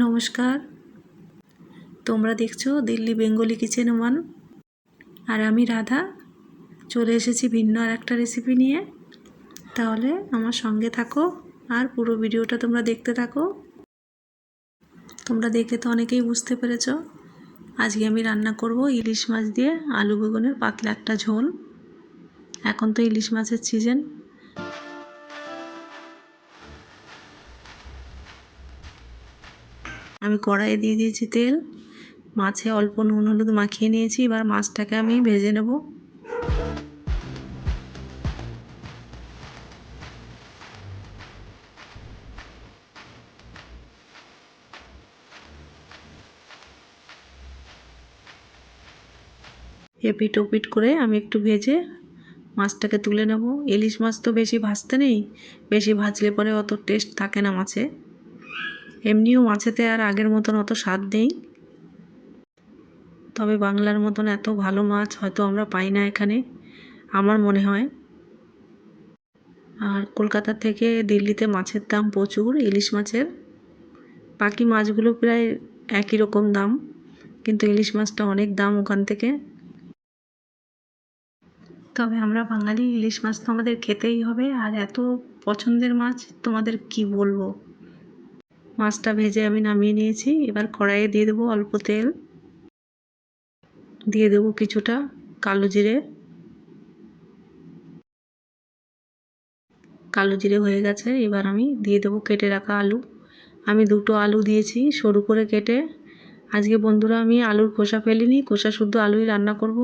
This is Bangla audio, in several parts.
নমস্কার। তোমরা দেখছ দিল্লি বেঙ্গলি কিচেন ওয়ান। আর আমি রাধা। চলে এসেছি ভিন্ন আর একটা রেসিপি নিয়ে। তাহলে আমার সঙ্গে থাকো আর পুরো ভিডিওটা তোমরা দেখতে থাকো। তোমরা দেখে তো অনেকেই বুঝতে পেরেছ। আজকে আমি রান্না করব ইলিশ মাছ দিয়ে আলু বেগুনের পাতলা একটা ঝোল। এখন তো ইলিশ মাছের সিজন আমি কড়াইয়ে দিয়ে দিয়েছি তেল। মাছে অল্প নুন, হলুদ মাখিয়ে নিয়েছি। এবার মাছটাকে আমি ভেজে নেব। এপিট ওপিট করে আমি একটু ভেজে মাছটাকে তুলে নেব। ইলিশ মাছ তো বেশি ভাজতে নেই। বেশি ভাজলে পরে অত টেস্ট থাকে না মাছে। এমনিও মাছেতে আর আগের মতন অত স্বাদ নেই। তবে বাংলার মতন এত ভালো মাছ হয়তো আমরা পাই না এখানে, আমার মনে হয়। আর কলকাতা থেকে দিল্লিতে মাছের দাম প্রচুর, ইলিশ মাছের। বাকি মাছগুলো প্রায় একই রকম দাম, কিন্তু ইলিশ মাছটা অনেক দাম ওখান থেকে। তবে আমরা বাঙালি ইলিশ মাছ তো আমাদের খেতেই হবে, আর এত পছন্দের মাছ তোমাদের কি বলব? মাছটা ভেজে আমি নামিয়ে নিয়েছি। এবার কড়াইয়ে দিয়ে দেবো অল্প তেল। দিয়ে দেবো কিছুটা কালো জিরে। কালো জিরে হয়ে গেছে। এবার আমি দিয়ে দেবো কেটে রাখা আলু। আমি দুটো আলু দিয়েছি সরু করে কেটে। আজকে বন্ধুরা আমি আলুর খোসা ফেলিনি, খোসা শুদ্ধ আলুই রান্না করব।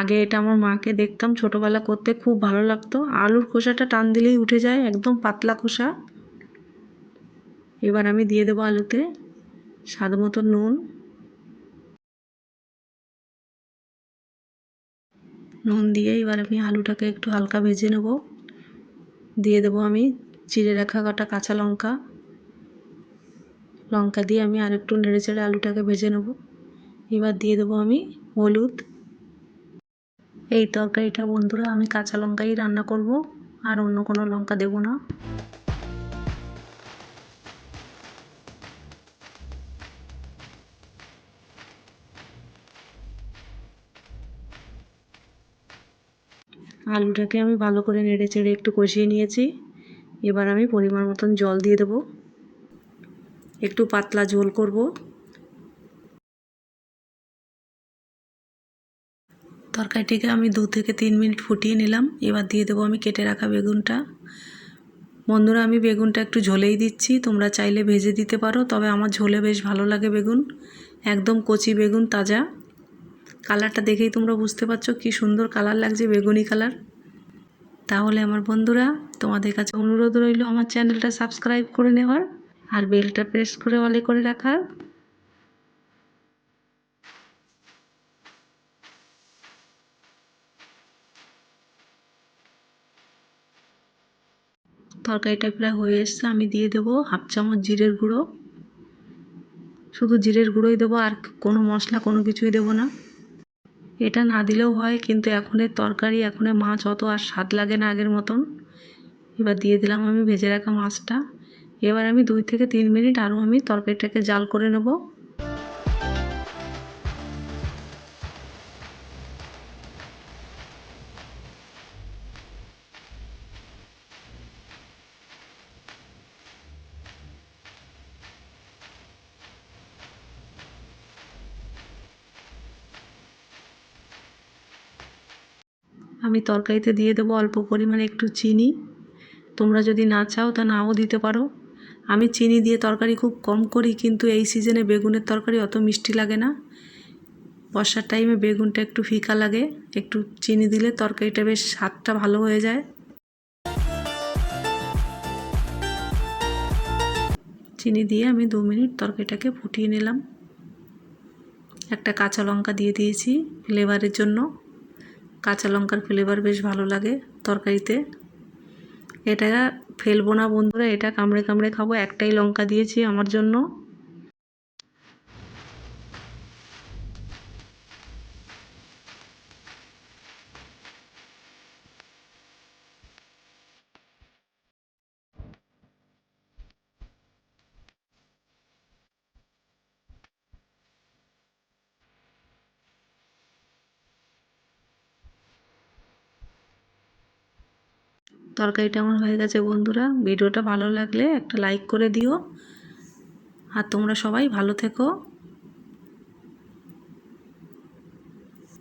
আগে এটা আমার মাকে দেখতাম, ছোটোবেলা করতে খুব ভালো লাগতো। আলুর খোসাটা টান দিলেই উঠে যায়, একদম পাতলা খোসা। এবার আমি দিয়ে দেবো আলুতে স্বাদ মতো নুন। নুন দিয়ে এবার আমি আলুটাকে একটু হালকা ভেজে নেব। দিয়ে দেবো আমি চিড়ে রাখা কাটা কাঁচা লঙ্কা। লঙ্কা দিয়ে আমি আর একটু নেড়ে চেড়ে আলুটাকে ভেজে নেব। এবার দিয়ে দেবো আমি হলুদ। এই তরকারিটা বন্ধুরা আমি কাঁচা লঙ্কাই রান্না করব, আর অন্য কোনো লঙ্কা দেব না। আলুটাকে আমি ভালো করে নেড়ে চেড়ে একটু কষিয়ে নিয়েছি। এবার আমি পরিমাণ মতন জল দিয়ে দেবো। একটু পাতলা ঝোল করব। তরকারিটিকে আমি দু থেকে তিন মিনিট ফুটিয়ে নিলাম। এবার দিয়ে দেবো আমি কেটে রাখা বেগুনটা। বন্ধুরা, আমি বেগুনটা একটু ঝোলেই দিচ্ছি। তোমরা চাইলে ভেজে দিতে পারো, তবে আমার ঝোলে বেশ ভালো লাগে বেগুন। একদম কচি বেগুন, তাজা। কালারটা দেখেই তোমরা বুঝতে পারছ কি সুন্দর কালার লাগছে, বেগুনি কালার। তাহলে আমার বন্ধুরা, তোমাদের কাছে অনুরোধ রইল আমার চ্যানেলটা সাবস্ক্রাইব করে নেওয়ার আর বেলটা প্রেস করে অলে করে রাখার। তরকারিটা প্রায় হয়ে এসছে, আমি দিয়ে দেবো হাফ চামচ জিরের গুঁড়ো। শুধু জিরের গুঁড়োই দেবো আর কোনো মশলা কোনো কিছুই দেবো না। এটা না দিলেও হয়, কিন্তু এখনের তরকারি, এখনের মাছ অত আর স্বাদ লাগে না আগের মতন। এবার দিয়ে দিলাম আমি ভেজে রাখা মাছটা। এবার আমি দুই থেকে তিন মিনিট আরও আমি তরকারিটাকে জাল করে নেব। আমি তরকারিতে দিয়ে দেবো অল্প পরিমাণে একটু চিনি। তোমরা যদি না চাও তা নাও দিতে পারো। আমি চিনি দিয়ে তরকারি খুব কম করি, কিন্তু এই সিজনে বেগুনের তরকারি অত মিষ্টি লাগে না। বর্ষার টাইমে বেগুনটা একটু ফিকা লাগে, একটু চিনি দিলে তরকারিটা বেশ স্বাদটা ভালো হয়ে যায়। চিনি দিয়ে আমি দু মিনিট তরকারিটাকে ফুটিয়ে নিলাম। একটা কাঁচা লঙ্কা দিয়ে দিয়েছি ফ্লেভারের জন্য। কাঁচা লঙ্কার ফ্লেভার বেশ ভালো লাগে তরকারিতে। এটা ফেলব না বন্ধুরা, এটা কামড়ে কামড়ে খাব। একটাই লঙ্কা দিয়েছি আমার জন্য। তরকারিটা আমার হয়ে গেছে, বন্ধুরা। ভিডিওটা ভালো লাগলে একটা লাইক করে দিও। আর তোমরা সবাই ভালো থেকো।